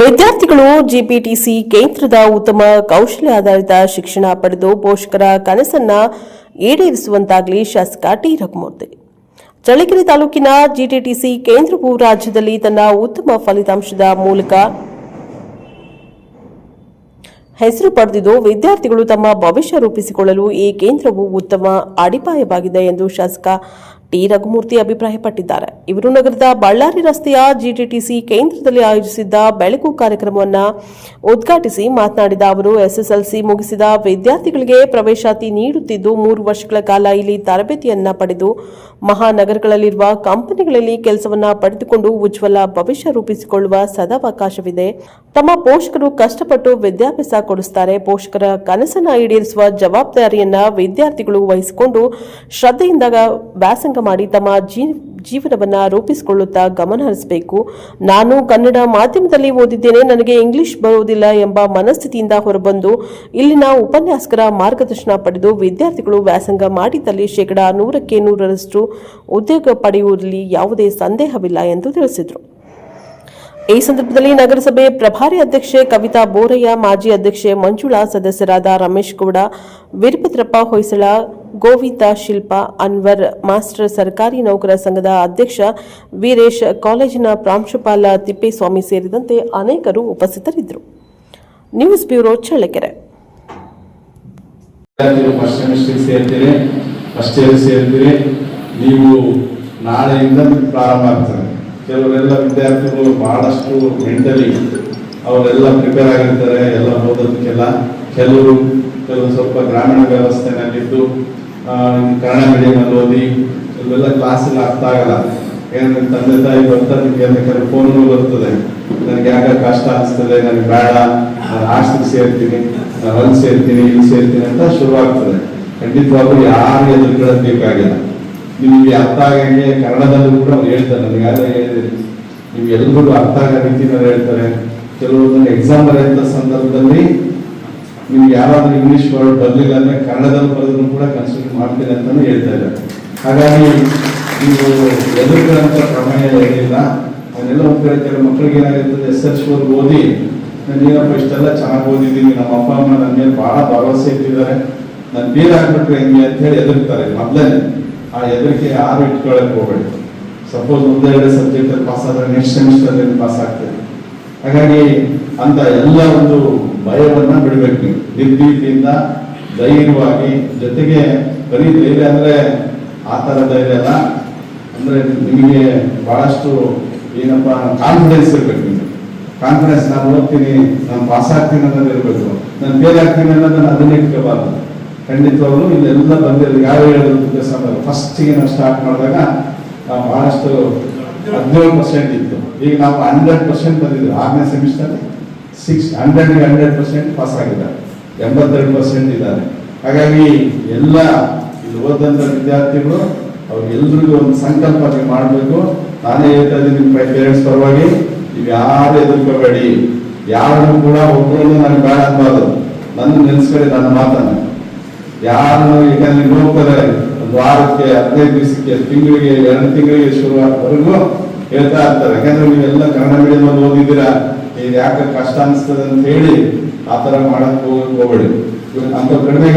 ವಿದ್ಯಾರ್ಥಿಗಳು ಜಿಪಿಟಿಸಿ ಕೇಂದ್ರದ ಉತ್ತಮ ಕೌಶಲ್ಯ ಆಧಾರಿತ ಶಿಕ್ಷಣ ಪಡೆದು ಪೋಷಕರ ಕನಸನ್ನ ಈಡೇರಿಸುವಂತಾಗಲಿ ಶಾಸಕ ಟಿ ರಘುಮೂರ್ತಿ. ಚಳ್ಳಕೆರೆ ತಾಲೂಕಿನ ಜಿಟಿಟಿಸಿ ಕೇಂದ್ರವು ರಾಜ್ಯದಲ್ಲಿ ತನ್ನ ಉತ್ತಮ ಫಲಿತಾಂಶದ ಮೂಲಕ ಹೆಸರು ಪಡೆದಿದ್ದು, ವಿದ್ಯಾರ್ಥಿಗಳು ತಮ್ಮ ಭವಿಷ್ಯ ರೂಪಿಸಿಕೊಳ್ಳಲು ಈ ಕೇಂದ್ರವು ಉತ್ತಮ ಅಡಿಪಾಯವಾಗಿದೆ ಎಂದು ಶಾಸಕ ಟಿ ರಘುಮೂರ್ತಿ ಅಭಿಪ್ರಾಯಪಟ್ಟಿದ್ದಾರೆ. ಇವರು ನಗರದ ಬಳ್ಳಾರಿ ರಸ್ತೆಯ ಜಿಟಿಟಿಸಿ ಕೇಂದ್ರದಲ್ಲಿ ಆಯೋಜಿಸಿದ್ದ ಬೆಳಕು ಕಾರ್ಯಕ್ರಮವನ್ನು ಉದ್ಘಾಟಿಸಿ ಮಾತನಾಡಿದ ಅವರು, ಎಸ್ಎಸ್ಎಲ್ಸಿ ಮುಗಿಸಿದ ವಿದ್ಯಾರ್ಥಿಗಳಿಗೆ ಪ್ರವೇಶಾತಿ ನೀಡುತ್ತಿದ್ದು, ಮೂರು ವರ್ಷಗಳ ಕಾಲ ಇಲ್ಲಿ ತರಬೇತಿಯನ್ನ ಪಡೆದು ಮಹಾನಗರಗಳಲ್ಲಿರುವ ಕಂಪನಿಗಳಲ್ಲಿ ಕೆಲಸವನ್ನ ಪಡೆದುಕೊಂಡು ಉಜ್ವಲ ಭವಿಷ್ಯ ರೂಪಿಸಿಕೊಳ್ಳುವ ಸದಾವಕಾಶವಿದೆ. ತಮ್ಮ ಪೋಷಕರು ಕಷ್ಟಪಟ್ಟು ವಿದ್ಯಾಭ್ಯಾಸ ಕೊಡಿಸುತ್ತಾರೆ ಪೋಷಕರ ಕನಸನ್ನ ಈಡೇರಿಸುವ ಜವಾಬ್ದಾರಿಯನ್ನ ವಿದ್ಯಾರ್ಥಿಗಳು ವಹಿಸಿಕೊಂಡು ಶ್ರದ್ಧೆಯಿಂದ ವ್ಯಾಸಂಗ ಮಾಡಿ ತಮ್ಮ ಜೀ- ಜೀವನವನ್ನು ರೂಪಿಸಿಕೊಳ್ಳುತ್ತಾ ಗಮನ ಹರಿಸಬೇಕು. ನಾನು ಕನ್ನಡ ಮಾಧ್ಯಮದಲ್ಲಿ ಓದಿದ್ದೇನೆ, ನನಗೆ ಇಂಗ್ಲಿಷ್ ಬರುವುದಿಲ್ಲ ಎಂಬ ಮನಸ್ಥಿತಿಯಿಂದ ಹೊರಬಂದು ಇಲ್ಲಿನ ಉಪನ್ಯಾಸಕರ ಮಾರ್ಗದರ್ಶನ ಪಡೆದು ವಿದ್ಯಾರ್ಥಿಗಳು ವ್ಯಾಸಂಗ ಮಾಡಿದಲ್ಲಿ ಶೇಕಡಾ ನೂರಕ್ಕೆ ನೂರರಷ್ಟು ಉದ್ಯೋಗ ಪಡೆಯುವಲ್ಲಿ ಯಾವುದೇ ಸಂದೇಹವಿಲ್ಲ ಎಂದು ತಿಳಿಸಿದರು. ಈ ಸಂದರ್ಭದಲ್ಲಿ ನಗರಸಭೆ ಪ್ರಭಾರಿ ಅಧ್ಯಕ್ಷೆ ಕವಿತಾ ಬೋರಯ್ಯ, ಮಾಜಿ ಅಧ್ಯಕ್ಷೆ ಮಂಜುಳಾ, ಸದಸ್ಯರಾದ ರಮೇಶ್ ಗೌಡ, ವೀರಭದ್ರಪ್ಪ ಹೊಯ್ಸಳ ಗೋವಿಂದ ಶಿಲ್ಪ ಅನ್ವರ್, ಮಾಸ್ಟರ್ ಸರ್ಕಾರಿ ನೌಕರ ಸಂಘದ ಅಧ್ಯಕ್ಷ ವೀರೇಶ್, ಕಾಲೇಜಿನ ಪ್ರಾಂಶುಪಾಲ ತಿಪ್ಪೇಸ್ವಾಮಿ ಸೇರಿದಂತೆ ಅನೇಕರು ಉಪಸ್ಥಿತರಿದ್ದರು. News bureau Challakere. ನೀವು ಪ್ರಾರಂಭ ಕೆಲವರೆಲ್ಲ ವಿದ್ಯಾರ್ಥಿಗಳು ಬಹಳಷ್ಟು ಮೆಂಟಲಿ ಅವರೆಲ್ಲ ಪ್ರಿಪೇರ್ ಆಗಿರ್ತಾರೆ, ಎಲ್ಲ ಓದೋದಕ್ಕೆಲ್ಲ. ಕೆಲವರು ಕೆಲವು ಸ್ವಲ್ಪ ಗ್ರಾಮೀಣ ವ್ಯವಸ್ಥೆನಲ್ಲಿದ್ದು ಕನ್ನಡ ಮೀಡಿಯಮಲ್ಲಿ ಓದಿ, ಇವೆಲ್ಲ ಕ್ಲಾಸ್ ಎಲ್ಲ ಅರ್ಥ ಆಗಲ್ಲ ಏನಂದ್ರೆ ತಂದೆ ತಾಯಿ ಬರ್ತಾರೆ, ನಿಮಗೆ ಕೆಲವು ಫೋನ್ ಬರ್ತದೆ. ನನಗೆ ಯಾಕೆ ಕಷ್ಟ ಅನಿಸ್ತದೆ, ನನಗೆ ಬೇಡ. ನಾನು ಹಾಸ್ಟೆಲ್ ಸೇರ್ತೀನಿ, ನಾನು ಅಲ್ಲಿ ಸೇರ್ತೀನಿ, ಇಲ್ಲಿ ಸೇರ್ತೀನಿ ಅಂತ ಶುರು ಆಗ್ತದೆ ಖಂಡಿತವಾಗ್ಲೂ ಯಾರು ಎದುರುಕೊಳ್ಳೋದು ಬೇಕಾಗಿಲ್ಲ ನಿಮಗೆ ಅರ್ಥ ಆಗಂಗೆ ಕನ್ನಡದಲ್ಲೂ ಕೂಡ ಅವ್ರು ಹೇಳ್ತಾರೆ, ನನಗೆ ಯಾರು ಹೇಳಿದ್ರಿ. ನಿಮ್ಗೆ ಎಲ್ರಿಗೂ ಅರ್ಥ ಆಗೋ ರೀತಿನಲ್ಲಿ ಹೇಳ್ತಾರೆ. ಕೆಲವೊಂದು ಎಕ್ಸಾಮ್ ಬರೆಯುವಂಥ ಸಂದರ್ಭದಲ್ಲಿ ನಿಮ್ಗೆ ಯಾರಾದರೂ ಇಂಗ್ಲಿಷ್ ವರ್ಡ್ ಬರಲಿಲ್ಲ ಅಂದರೆ ಕನ್ನಡದಲ್ಲಿ ಬರೋದನ್ನು ಕೂಡ ಕನ್ಸಿಡರ್ ಮಾಡ್ತೀನಿ ಅಂತಲೂ ಹೇಳ್ತಾ ಇದ್ದಾರೆ. ಹಾಗಾಗಿ ನೀವು ಎದುರುಗಳಂತ ಪ್ರಮೇಯ ಏನಿಲ್ಲ ಅದನ್ನೆಲ್ಲ ಒಂದು ಕಡೆ ಮಕ್ಕಳಿಗೆ ಏನಾಗಿರ್ತದೆ ಎಸ್ ಎಲ್ ಸಿ ಓದಿ, ನಾನು ಏನಪ್ಪ ಇಷ್ಟೆಲ್ಲ ಚೆನ್ನಾಗಿ ಓದಿದ್ದೀನಿ, ನಮ್ಮ ಅಪ್ಪ, ಅಮ್ಮ ನನ್ನ ಮೇಲೆ ಭಾಳ ಭರವಸೆ ಇಟ್ಟಿದ್ದಾರೆ. ನಾನು ಬೇರೆ ಆಗ್ಬಿಟ್ರೆ ಹೆಂಗೆ? ಅಂತ ಹೇಳಿ ಎದುರ್ತಾರೆ ಮೊದಲೇ ಆ ಹೆದರಿಕೆ ಯಾರು ಇಟ್ಕೊಳ್ಳೋಕೆ ಹೋಗ್ಬೇಡಿ. ಸಪೋಸ್ ಒಂದೆರಡು ಸಬ್ಜೆಕ್ಟಲ್ಲಿ ಪಾಸ್ ಆದರೆ ನೆಕ್ಸ್ಟ್ ಸೆಮಿಸ್ಟರ್ ಪಾಸ್ ಆಗ್ತದೆ. ಹಾಗಾಗಿ ಅಂತ ಎಲ್ಲ ಒಂದು ಭಯವನ್ನ ಬಿಡಬೇಕು. ನಿರ್ಭೀತಿಯಿಂದ ಧೈರ್ಯವಾಗಿ ಜೊತೆಗೆ ಬರೀ ಧೈರ್ಯ ಅಂದ್ರೆ ಆ ಥರ ಧೈರ್ಯ ಅಲ್ಲ. ಅಂದ್ರೆ ನಿಮಗೆ ಬಹಳಷ್ಟು ಏನಪ್ಪ ಕಾನ್ಫಿಡೆನ್ಸ್ ಇರಬೇಕು ನಿಮಗೆ. ಕಾನ್ಫಿಡೆನ್ಸ್ ನಾನು ಓದ್ತೀನಿ, ನಾನು ಪಾಸ್ ಆಗ್ತೀನಿ ಅನ್ನೋದು ಇರಬೇಕು. ನಾನು ಫೇಲ್ ಆಗ್ತೀನಿ ಅನ್ನೋದನ್ನು ಅದನ್ನೇ ಇಟ್ಕೋಬಾರ್ದು. ಖಂಡಿತವಾಗ್ಲೂ ಇಲ್ಲೆಲ್ಲ ಬಂದಿರೋದು ಯಾವ ಹೇಳಿದ್ರು ಫಸ್ಟಿಗೆ ನಾವು ಸ್ಟಾರ್ಟ್ ಮಾಡಿದಾಗ ನಾವು ಬಹಳಷ್ಟು ಹದಿನೇಳು ಪರ್ಸೆಂಟ್ ಇತ್ತು. ಈಗ ನಾವು ಹಂಡ್ರೆಡ್ ಪರ್ಸೆಂಟ್ ಬಂದಿದ್ದೀವಿ. ಆರನೇ semester six hundred hundred percent pass ಆಗಿದ್ದಾರೆ ಎಂಬತ್ತೆರಡು ಪರ್ಸೆಂಟ್ ಇದ್ದಾರೆ. ಹಾಗಾಗಿ ಎಲ್ಲ ಇಲ್ಲಿ ಓದಂತ ವಿದ್ಯಾರ್ಥಿಗಳು, ಅವ್ರಿಗೆಲ್ರಿಗೂ ಒಂದು ಸಂಕಲ್ಪ ನೀವು ಮಾಡಬೇಕು. ನಾನೇ ಹೇಳ್ತಾ ಇದ್ದೀನಿ ನಿಮ್ಮ ಪೇರೆಂಟ್ಸ್ ಪರವಾಗಿ, ನೀವು ಯಾರು ಎದುರ್ಕೋಬೇಡಿ. ಯಾರನ್ನು ಕೂಡ ಒಬ್ಬರನ್ನು ನನಗೆ ಬೇಡ ಅನ್ಬಾರ್ದು ನನ್ನ ನೆನೆಸ್ಕೊಳ್ಳಿ ನನ್ನ ಮಾತನ್ನು. ಯಾರು ನೀವು ಹೋಗ್ತಾರೆ, ಒಂದು ವಾರಕ್ಕೆ ಹದಿನೈದು ದಿವಸಕ್ಕೆ, ತಿಂಗಳಿಗೆ, ಎರಡು ತಿಂಗಳಿಗೆ ಶುರುವಾಗವರೆಗೂ ಹೇಳ್ತಾ ಇರ್ತಾರೆ. ಯಾಕಂದ್ರೆ ನೀವೆಲ್ಲ ಕನ್ನಡ ಮೀಡಿಯಂ ಅಲ್ಲಿ ಓದಿದ್ದೀರಾ ಇದು ಯಾಕೆ ಕಷ್ಟ ಅನಿಸ್ತದೆ ಅಂತ ಹೇಳಿ ಆ ತರ ಮಾಡಕ್ ಹೋಗಿ ಹೋಗ್ಬೇಡಿ. ಅಂತ ಕಡಿಮೆ